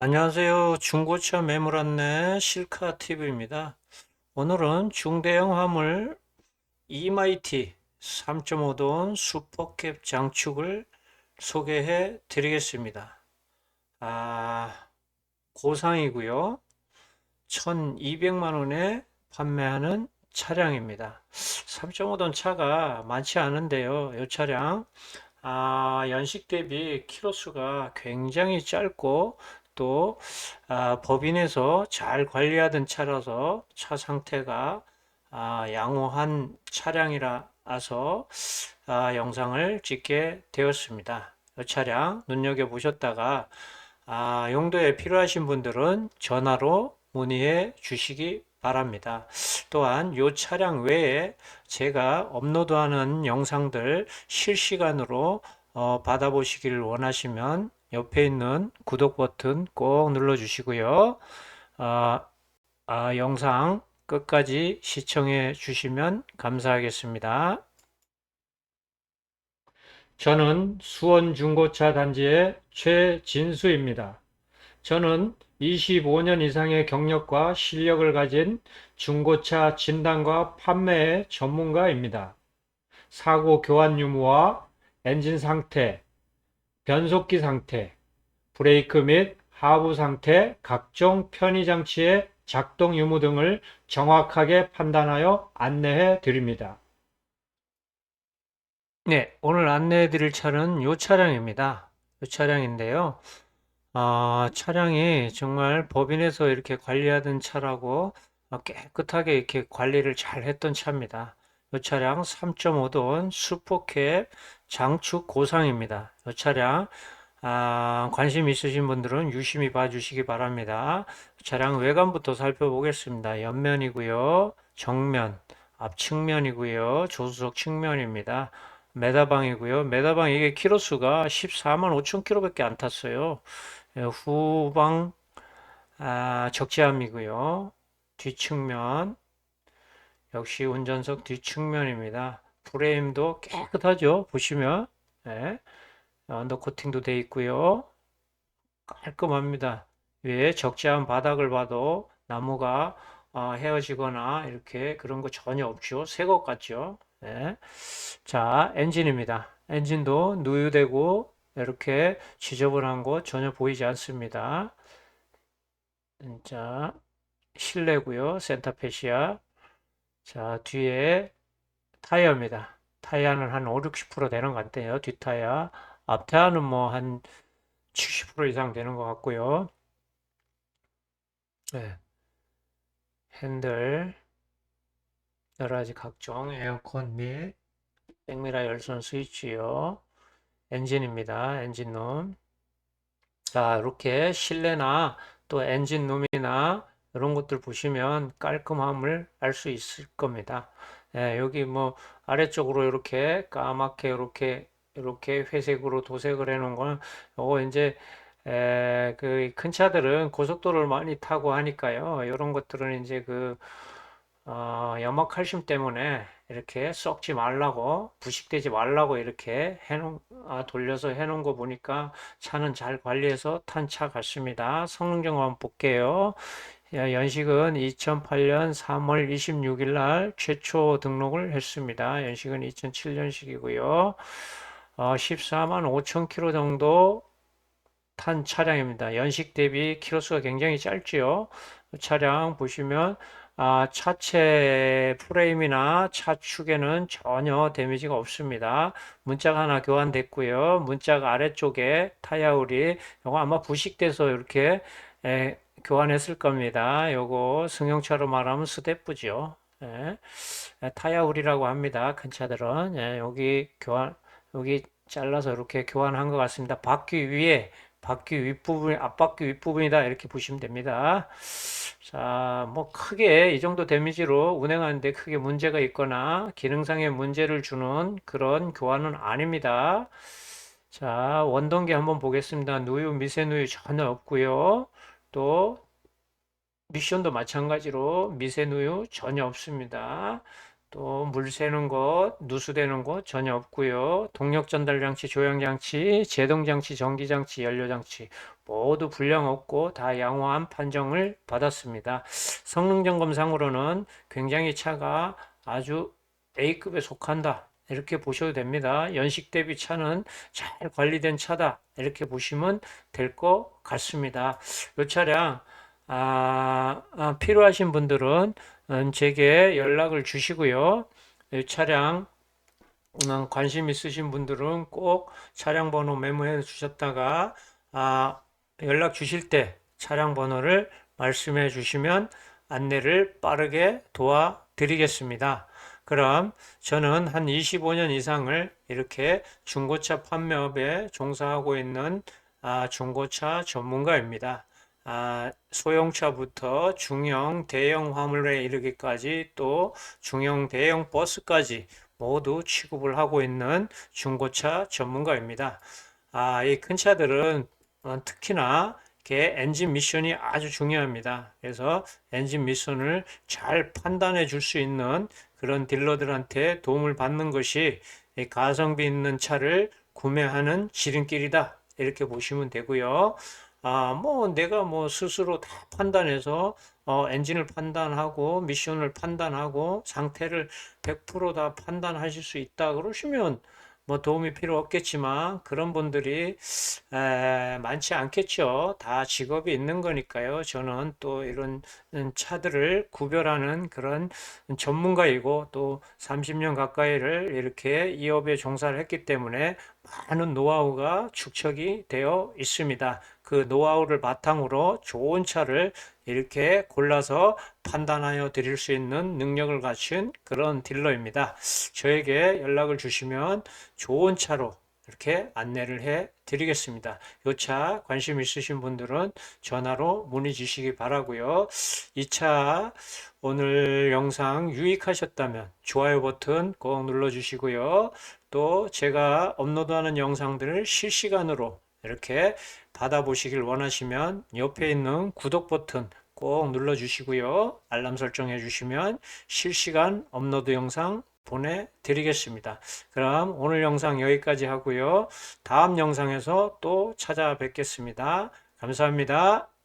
안녕하세요. 중고차 매물 안내 실카 TV입니다. 오늘은 중대형 화물 이마이티 3.5돈 슈퍼캡 장축을 소개해 드리겠습니다. 아, 고상이고요. 1200만 원에 판매하는 차량입니다. 3.5돈 차가 많지 않은데요. 이 차량 아, 연식 대비 키로수가 굉장히 짧고 또 아, 법인에서 잘 관리하던 차라서 차 상태가 아, 양호한 차량이라서 아, 영상을 찍게 되었습니다. 이 차량 눈여겨 보셨다가 아, 용도에 필요하신 분들은 전화로 문의해 주시기 바랍니다. 또한 이 차량 외에 제가 업로드하는 영상들 실시간으로 어, 받아보시기를 원하시면 옆에 있는 구독 버튼 꼭 눌러주시고요. 아, 아, 영상 끝까지 시청해 주시면 감사하겠습니다. 저는 수원중고차 단지의 최진수입니다. 저는 25년 이상의 경력과 실력을 가진 중고차 진단과 판매의 전문가입니다. 사고 교환 유무와 엔진 상태, 변속기 상태, 브레이크 및 하부 상태, 각종 편의 장치의 작동 유무 등을 정확하게 판단하여 안내해 드립니다. 네, 오늘 안내해 드릴 차는 이 차량입니다. 이 차량인데요. 아, 차량이 정말 법인에서 이렇게 관리하던 차라고 어, 깨끗하게 이렇게 관리를 잘 했던 차입니다. 이 차량 3.5돈 슈퍼캡 장축 고상입니다. 이 차량 아, 관심 있으신 분들은 유심히 봐주시기 바랍니다. 차량 외관부터 살펴보겠습니다. 옆면이고요, 정면, 앞측면이고요, 조수석 측면입니다. 메다방이고요. 메다방 이게 키로수가 14만 5천 킬로밖에 안 탔어요. 예, 후방 아, 적재함이고요. 뒷측면 역시 운전석 뒷측면입니다. 프레임도 깨끗하죠. 보시면 네. 언더 코팅도 되어 있고요. 깔끔합니다. 위에 적재한 바닥을 봐도 나무가 어, 헤어지거나 이렇게 그런 거 전혀 없죠. 새 것 같죠. 네. 자, 엔진입니다. 엔진도 누유되고 이렇게 지저분한 거 전혀 보이지 않습니다. 자, 실내고요. 센터페시아. 자, 뒤에 타이어입니다. 타이어는 한 5, 60% 되는 것 같아요. 뒷타이어. 앞타이어는 뭐 한 70% 이상 되는 것 같고요. 네. 핸들, 여러 가지 각종 에어컨 및 백미라 열선 스위치요. 엔진입니다. 엔진룸. 자, 이렇게 실내나 또 엔진룸이나 이런 것들 보시면 깔끔함을 알 수 있을 겁니다. 예, 여기 뭐 아래쪽으로 이렇게 까맣게 이렇게 이렇게 회색으로 도색을 해 놓은 거는 요거 이제 그 큰 차들은 고속도로를 많이 타고 하니까요. 이런 것들은 이제 그 어, 염화칼슘 때문에 이렇게 썩지 말라고 부식되지 말라고 이렇게 해놓은 아, 돌려서 해놓은 거 보니까 차는 잘 관리해서 탄 차 같습니다. 성능 점검 한번 볼게요. 연식은 2008년 3월 26일 날 최초 등록을 했습니다. 연식은 2007년식이고요. 어, 14만 5천 킬로 정도 탄 차량입니다. 연식 대비 키로수가 굉장히 짧지요. 차량 보시면 아, 차체 프레임이나 차축에는 전혀 데미지가 없습니다. 문짝 하나 교환됐고요. 문짝 아래쪽에 타야울이 이거 아마 부식돼서 이렇게 에, 교환했을 겁니다. 요거 승용차로 말하면 스대프죠. 예. 타야울이라고 합니다. 큰 차들은 예, 여기 교환 여기 잘라서 이렇게 교환한 것 같습니다. 바퀴 위에 바퀴 윗부분 앞바퀴 윗부분이다 이렇게 보시면 됩니다. 자, 뭐 크게 이 정도 데미지로 운행하는데 크게 문제가 있거나 기능상의 문제를 주는 그런 교환은 아닙니다. 자, 원동기 한번 보겠습니다. 누유, 미세 누유 전혀 없고요. 또 미션도 마찬가지로 미세 누유 전혀 없습니다. 또 물 새는 곳, 누수되는 곳 전혀 없고요. 동력 전달 장치, 조향 장치, 제동 장치, 전기 장치, 연료 장치 모두 불량 없고 다 양호한 판정을 받았습니다. 성능 점검상으로는 굉장히 차가 아주 A급에 속한다. 이렇게 보셔도 됩니다. 연식 대비 차는 잘 관리된 차다. 이렇게 보시면 될 것 같습니다. 이 차량 아, 아, 필요하신 분들은 음, 제게 연락을 주시고요. 이 차량 음, 관심 있으신 분들은 꼭 차량 번호 메모해 주셨다가 아, 연락 주실 때 차량 번호를 말씀해 주시면 안내를 빠르게 도와드리겠습니다. 그럼 저는 한 25년 이상을 이렇게 중고차 판매업에 종사하고 있는 아, 중고차 전문가입니다. 아, 소형차부터 중형, 대형 화물에 이르기까지 또 중형, 대형 버스까지 모두 취급을 하고 있는 중고차 전문가입니다. 아, 이 큰 차들은 어, 특히나 이렇게 엔진 미션이 아주 중요합니다. 그래서 엔진 미션을 잘 판단해 줄 수 있는 그런 딜러들한테 도움을 받는 것이 이 가성비 있는 차를 구매하는 지름길이다. 이렇게 보시면 되고요. 아, 뭐 내가 뭐 스스로 다 판단해서 어, 엔진을 판단하고 미션을 판단하고 상태를 100%다 판단하실 수 있다 그러시면 뭐 도움이 필요 없겠지만 그런 분들이 에, 많지 않겠죠. 다 직업이 있는 거니까요. 저는 또 이런 차들을 구별하는 그런 전문가이고 또 30년 가까이를 이렇게 이 업에 종사를 했기 때문에 많은 노하우가 축적이 되어 있습니다. 그 노하우를 바탕으로 좋은 차를 이렇게 골라서 판단하여 드릴 수 있는 능력을 갖춘 그런 딜러입니다. 저에게 연락을 주시면 좋은 차로 이렇게 안내를 해 드리겠습니다. 이 차 관심 있으신 분들은 전화로 문의 주시기 바라고요. 이 차 오늘 영상 유익하셨다면 좋아요 버튼 꼭 눌러 주시고요. 또 제가 업로드하는 영상들을 실시간으로 이렇게 받아보시길 원하시면 옆에 있는 구독 버튼 꼭 눌러 주시고요. 알람 설정해 주시면 실시간 업로드 영상 보내드리겠습니다. 그럼 오늘 영상 여기까지 하고요. 다음 영상에서 또 찾아뵙겠습니다. 감사합니다.